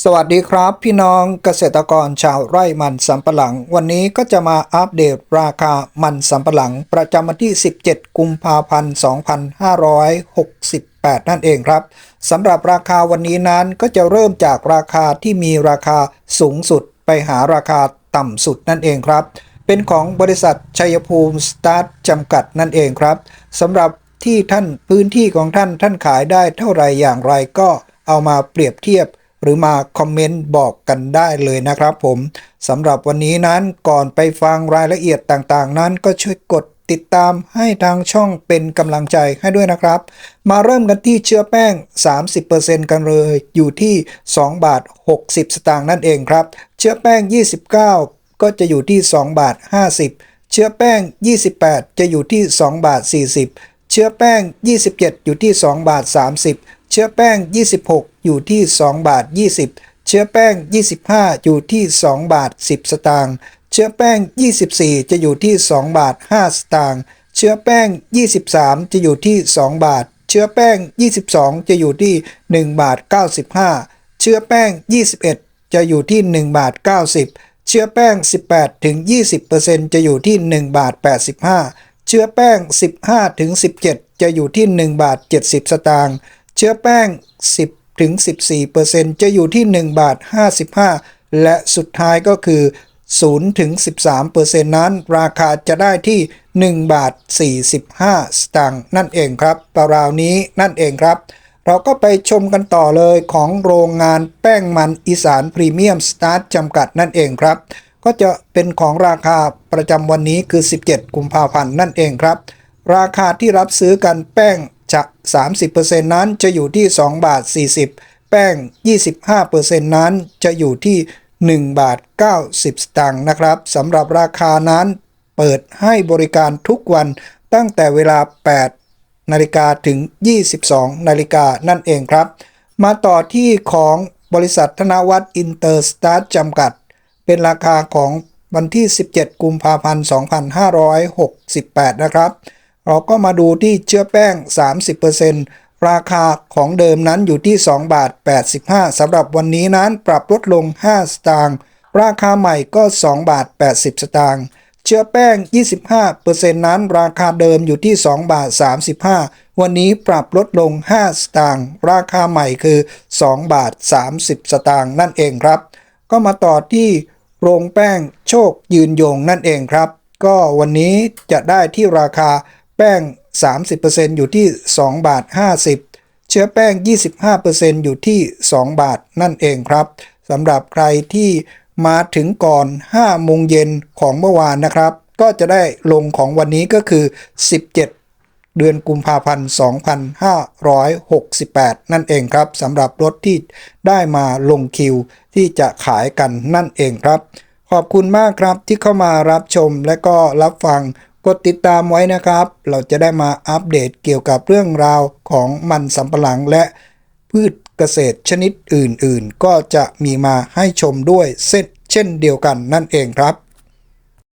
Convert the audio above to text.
สวัสดีครับพี่น้องเกษตรกรชาวไร่มันสำปะหลัง วันนี้ก็จะมาอัปเดตราคามันสำปะหลัง ประจำวันที่ 17 กุมภาพันธ์ 2568 นั่นเองครับสำหรับราคาวันนี้นั้นก็จะเริ่มจากราคาที่มีราคาสูงสุดไปหาราคาต่ำสุดนั่นเองครับ เป็นของบริษัทชัยภูมิสตาร์ทจำกัดนั่นเองครับสำหรับที่ท่านพื้นที่ของท่านท่านขายได้เท่าไรอย่างไรก็เอามาเปรียบเทียบ หรือมาคอมเมนต์บอกกันได้เลยนะครับผมสำหรับวันนี้นั้นก่อนไปฟังรายละเอียดต่างๆ นั้นก็ช่วยกดติดตามให้ทางช่องเป็นกำลังใจให้ด้วยนะครับ มาเริ่มกันที่เชื้อแป้ง 30%กันเลย อยู่ที่ 2 บาท 60 สตางค์นั่นเองครับ เชื้อแป้ง 29 ก็จะอยู่ที่ 2 บาท 50 เชื้อแป้ง 28 จะอยู่ที่ 2 บาท 40 เชื้อแป้ง 27 อยู่ที่ 2 บาท 30 เชื้อแป้ง 26 อยู่ที่ 2 บาท 20 เชื้อแป้ง 25 อยู่ที่ 2 บาท 10 สตางค์เชื้อแป้ง 24 จะอยู่ที่ 2 บาท 5 สตางค์เชื้อแป้ง 23 จะอยู่ที่ 2 บาท เชื้อแป้ง 22 จะอยู่ที่ 1 บาท 95 เชื้อแป้ง 21 จะอยู่ที่ 1 บาท 90 เชื้อแป้ง 18 ถึง 20%จะอยู่ที่ 1 บาท 85เชื้อแป้ง 15ถึง17 จะอยู่ที่ 1 บาท 70 สตางค์ เชื้อแป้ง 10 ถึง 14%จะอยู่ที่ 1 บาท 55 และสุดท้ายก็คือ 0 ถึง 13%นั้น ราคาจะได้ที่ 1 บาท 45 สตางค์นั่นเองครับราวนี้นั่นเองครับ เราก็ไปชมกันต่อเลยของโรงงานแป้งมันอีสานพรีเมียมสตาร์ทจำกัดนั่นเองครับ ก็จะเป็นของราคาประจำวันนี้คือ 17 กุมภาพันธ์นั่นเองครับ ราคาที่รับซื้อกันแป้ง จะ 30%นั้นจะอยู่ที่ 2 บาท 40 แป้ง 25%นั้นจะอยู่ที่ 1 บาท 90 สตางค์นะครับสำหรับราคานั้นเปิดให้บริการทุกวันตั้งแต่เวลา 8 นาฬิกาถึง 22 นาฬิกานั่นเองครับ มาต่อที่ของบริษัทธนวัฒน์อินเตอร์สตาร์จำกัด เป็นราคาของวันที่ 17 กุมภาพันธ์ 2568 นะครับ เราก็มาดูที่เชื้อแป้ง 30%ราคาของเดิมนั้นอยู่ที่ 2 บาท 85สำหรับวันนี้นั้นปรับลดลง 5 สตางค์ราคาใหม่ก็ 2 บาท 80 สตางค์เชื้อแป้ง 25%นั้นราคาเดิมอยู่ที่ 2 บาท 35 วันนี้ปรับลดลง 5 สตางค์ ราคาใหม่คือ 2 บาท 30 สตางค์นั่นเองครับ ก็มาต่อที่โรงแป้งโชคยืนยงนั่นเองครับ ก็วันนี้จะได้ที่ราคา แป้ง 30%อยู่ที่ 2 บาท 50 เชื้อแป้ง 25%อยู่ที่ 2 บาทนั่นเองครับสำหรับใครที่มาถึงก่อน 5 โมงเย็นของเมื่อวานนะครับ ก็จะได้ลงของวันนี้ก็คือ 17เดือนกุมภาพันธ์ 2568 นั่นเองครับสำหรับรถที่ได้มาลงคิวที่จะขายกันนั่นเองครับ ขอบคุณมากครับที่เข้ามารับชมและก็รับฟัง กดติดตามไว้นะครับ เราจะได้มาอัปเดตเกี่ยวกับเรื่องราวของมันสำปะหลังและพืชเกษตรชนิดอื่นๆ ก็จะมีมาให้ชมด้วยเช่นเช่นเดียวกันนั่นเองครับ